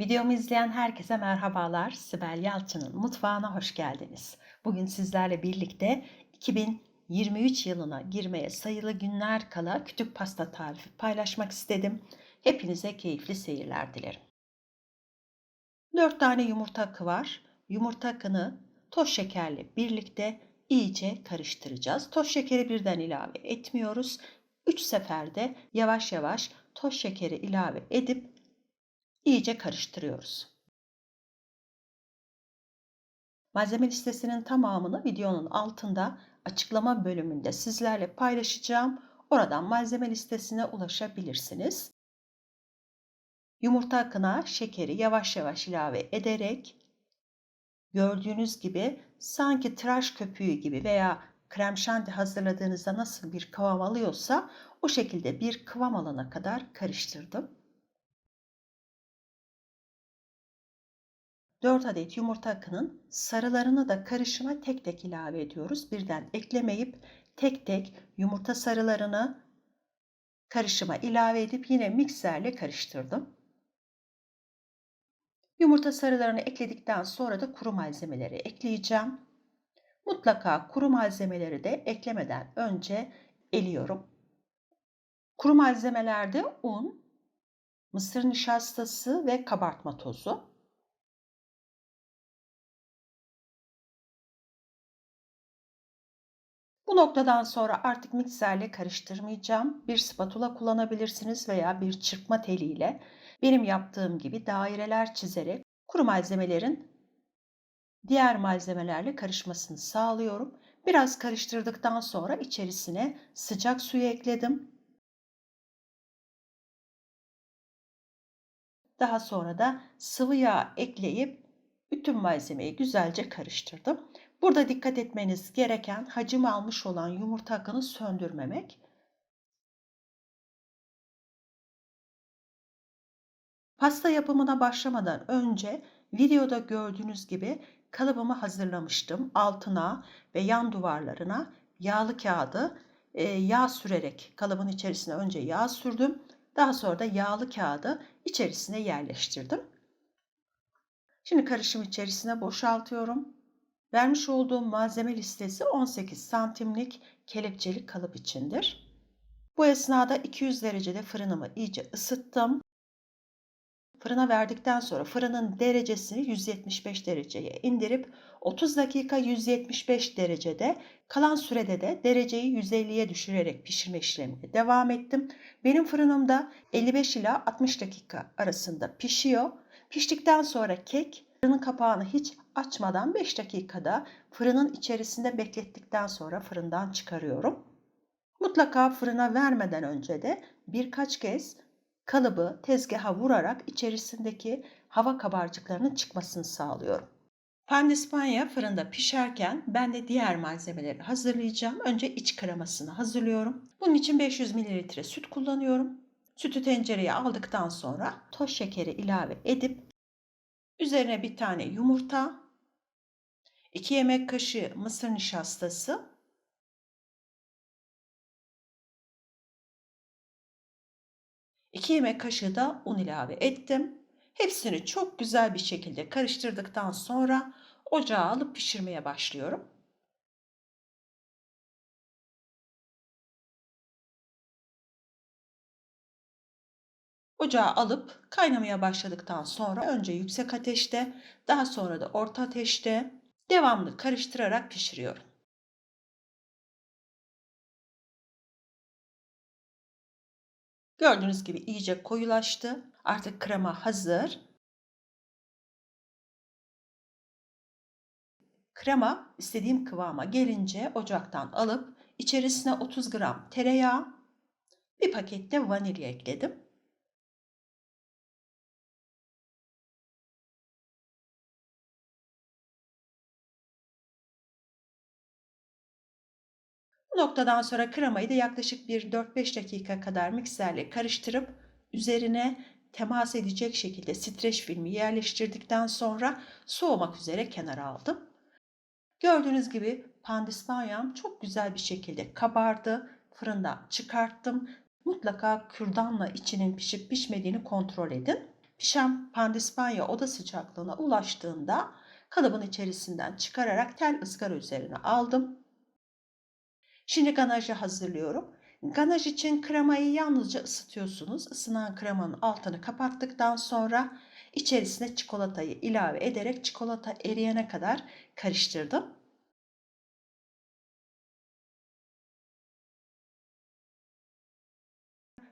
Videomu izleyen herkese merhabalar. Sibel Yalçın'ın mutfağına hoş geldiniz. Bugün sizlerle birlikte 2023 yılına girmeye sayılı günler kala kütük pasta tarifi paylaşmak istedim. Hepinize keyifli seyirler dilerim. 4 tane yumurta akı var. Yumurta akını toz şekerle birlikte iyice karıştıracağız. Toz şekeri birden ilave etmiyoruz. 3 seferde yavaş yavaş toz şekeri ilave edip iyice karıştırıyoruz. Malzeme listesinin tamamını videonun altında açıklama bölümünde sizlerle paylaşacağım. Oradan malzeme listesine ulaşabilirsiniz. Yumurta akına şekeri yavaş yavaş ilave ederek gördüğünüz gibi sanki tıraş köpüğü gibi veya krem şanti hazırladığınızda nasıl bir kıvam alıyorsa o şekilde bir kıvam alana kadar karıştırdım. 4 adet yumurta akının sarılarını da karışıma tek tek ilave ediyoruz. Birden eklemeyip tek tek yumurta sarılarını karışıma ilave edip yine mikserle karıştırdım. Yumurta sarılarını ekledikten sonra da kuru malzemeleri ekleyeceğim. Mutlaka kuru malzemeleri de eklemeden önce eliyorum. Kuru malzemelerde un, mısır nişastası ve kabartma tozu. Bu noktadan sonra artık mikserle karıştırmayacağım. Bir spatula kullanabilirsiniz veya bir çırpma teliyle benim yaptığım gibi daireler çizerek kuru malzemelerin diğer malzemelerle karışmasını sağlıyorum. Biraz karıştırdıktan sonra içerisine sıcak suyu ekledim. Daha sonra da sıvı yağ ekleyip bütün malzemeyi güzelce karıştırdım. Burada dikkat etmeniz gereken hacim almış olan yumurta akını söndürmemek. Pasta yapımına başlamadan önce videoda gördüğünüz gibi kalıbımı hazırlamıştım. Altına ve yan duvarlarına yağlı kağıdı e, yağ sürerek kalıbın içerisine önce yağ sürdüm. Daha sonra da yağlı kağıdı içerisine yerleştirdim. Şimdi karışım içerisine boşaltıyorum. Vermiş olduğum malzeme listesi 18 santimlik kelepçeli kalıp içindir. Bu esnada 200 derecede fırınımı iyice ısıttım. Fırına verdikten sonra fırının derecesini 175 dereceye indirip 30 dakika 175 derecede kalan sürede de dereceyi 150'ye düşürerek pişirme işlemine devam ettim. Benim fırınımda 55 ila 60 dakika arasında pişiyor. Piştikten sonra kek fırının kapağını hiç açmadan 5 dakikada fırının içerisinde beklettikten sonra fırından çıkarıyorum. Mutlaka fırına vermeden önce de birkaç kez kalıbı tezgaha vurarak içerisindeki hava kabarcıklarının çıkmasını sağlıyorum. Pandispanya fırında pişerken ben de diğer malzemeleri hazırlayacağım. Önce iç kremasını hazırlıyorum. Bunun için 500 ml süt kullanıyorum. Sütü tencereye aldıktan sonra toz şekeri ilave edip üzerine bir tane yumurta, 2 yemek kaşığı mısır nişastası, iki yemek kaşığı da un ilave ettim. Hepsini çok güzel bir şekilde karıştırdıktan sonra ocağa alıp pişirmeye başlıyorum. Ocağa alıp kaynamaya başladıktan sonra önce yüksek ateşte, daha sonra da orta ateşte devamlı karıştırarak pişiriyorum. Gördüğünüz gibi iyice koyulaştı. Artık krema hazır. Krema istediğim kıvama gelince ocaktan alıp içerisine 30 gram tereyağı, bir paket de vanilya ekledim. Bu noktadan sonra kremayı da yaklaşık bir 4-5 dakika kadar mikserle karıştırıp üzerine temas edecek şekilde streç filmi yerleştirdikten sonra soğumak üzere kenara aldım. Gördüğünüz gibi pandispanyam çok güzel bir şekilde kabardı. Fırından çıkarttım. Mutlaka kürdanla içinin pişip pişmediğini kontrol edin. Pişen pandispanya oda sıcaklığına ulaştığında kalıbın içerisinden çıkararak tel ızgara üzerine aldım. Şimdi ganajı hazırlıyorum. Ganaj için kremayı yalnızca ısıtıyorsunuz. Isınan kremanın altını kapattıktan sonra içerisine çikolatayı ilave ederek çikolata eriyene kadar karıştırdım.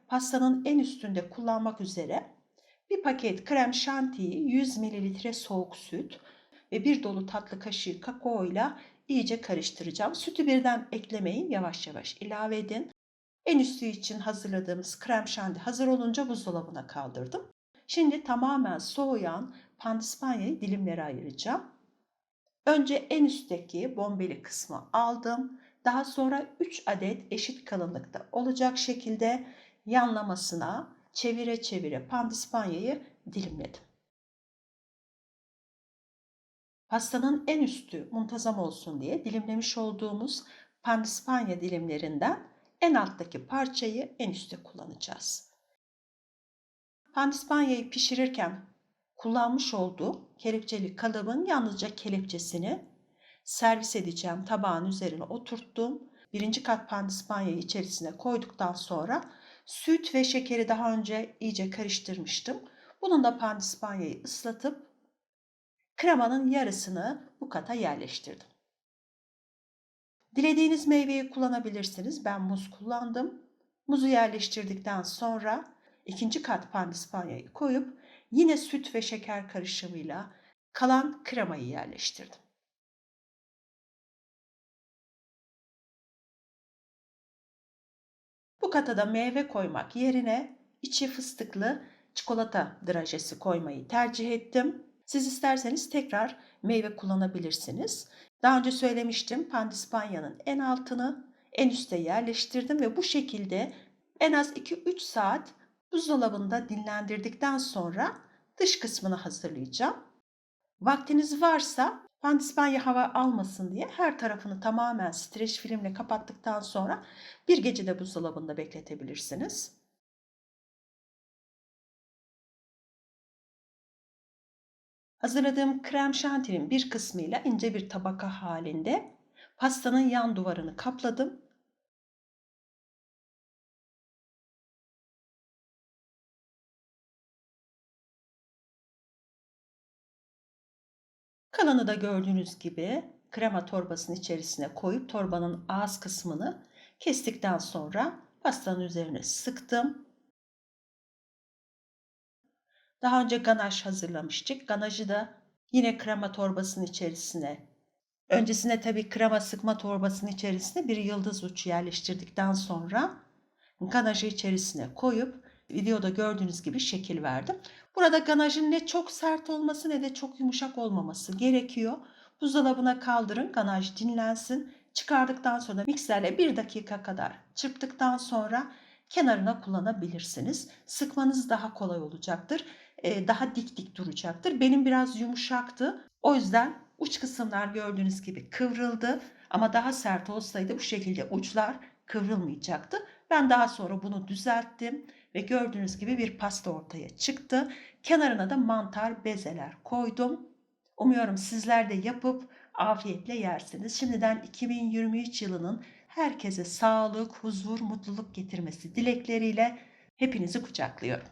Pastanın en üstünde kullanmak üzere bir paket krem şantiyi 100 ml soğuk süt ve bir dolu tatlı kaşığı kakao ile iyice karıştıracağım. Sütü birden eklemeyin, yavaş yavaş ilave edin. En üstü için hazırladığımız krem şanti hazır olunca buzdolabına kaldırdım. Şimdi tamamen soğuyan pandispanyayı dilimlere ayıracağım. Önce en üstteki bombeli kısmı aldım. Daha sonra 3 adet eşit kalınlıkta olacak şekilde yanlamasına çevire çevire pandispanyayı dilimledim. Pastanın en üstü muntazam olsun diye dilimlemiş olduğumuz pandispanya dilimlerinden en alttaki parçayı en üstte kullanacağız. Pandispanyayı pişirirken kullanmış olduğum kelepçeli kalıbın yalnızca kelepçesini servis edeceğim tabağın üzerine oturttum. Birinci kat pandispanyayı içerisine koyduktan sonra süt ve şekeri daha önce iyice karıştırmıştım. Bunun da pandispanyayı ıslatıp kremanın yarısını bu kata yerleştirdim. Dilediğiniz meyveyi kullanabilirsiniz. Ben muz kullandım. Muzu yerleştirdikten sonra ikinci kat pandispanyayı koyup yine süt ve şeker karışımıyla kalan kremayı yerleştirdim. Bu kata da meyve koymak yerine içi fıstıklı çikolata drajesi koymayı tercih ettim. Siz isterseniz tekrar meyve kullanabilirsiniz. Daha önce söylemiştim pandispanyanın en altını en üste yerleştirdim ve bu şekilde en az 2-3 saat buzdolabında dinlendirdikten sonra dış kısmını hazırlayacağım. Vaktiniz varsa pandispanya hava almasın diye her tarafını tamamen streç filmle kapattıktan sonra bir gece de buzdolabında bekletebilirsiniz. Hazırladığım krem şantinin bir kısmıyla ince bir tabaka halinde pastanın yan duvarını kapladım. Kalanı da gördüğünüz gibi krema torbasının içerisine koyup torbanın ağız kısmını kestikten sonra pastanın üzerine sıktım. Daha önce ganaj hazırlamıştık. Ganajı da yine krema torbasının içerisine öncesine tabii krema sıkma torbasının içerisine bir yıldız uçu yerleştirdikten sonra ganajı içerisine koyup videoda gördüğünüz gibi şekil verdim. Burada ganajın ne çok sert olması ne de çok yumuşak olmaması gerekiyor. Buzdolabına kaldırın, ganaj dinlensin. Çıkardıktan sonra mikserle bir dakika kadar çırptıktan sonra kenarına kullanabilirsiniz. Sıkmanız daha kolay olacaktır. Daha dik dik duracaktır. Benim biraz yumuşaktı. O yüzden uç kısımlar gördüğünüz gibi kıvrıldı. Ama daha sert olsaydı bu şekilde uçlar kıvrılmayacaktı. Ben daha sonra bunu düzelttim ve gördüğünüz gibi bir pasta ortaya çıktı. Kenarına da mantar bezeler koydum. Umuyorum sizler de yapıp afiyetle yersiniz. Şimdiden 2023 yılının herkese sağlık, huzur, mutluluk getirmesi dilekleriyle hepinizi kucaklıyorum.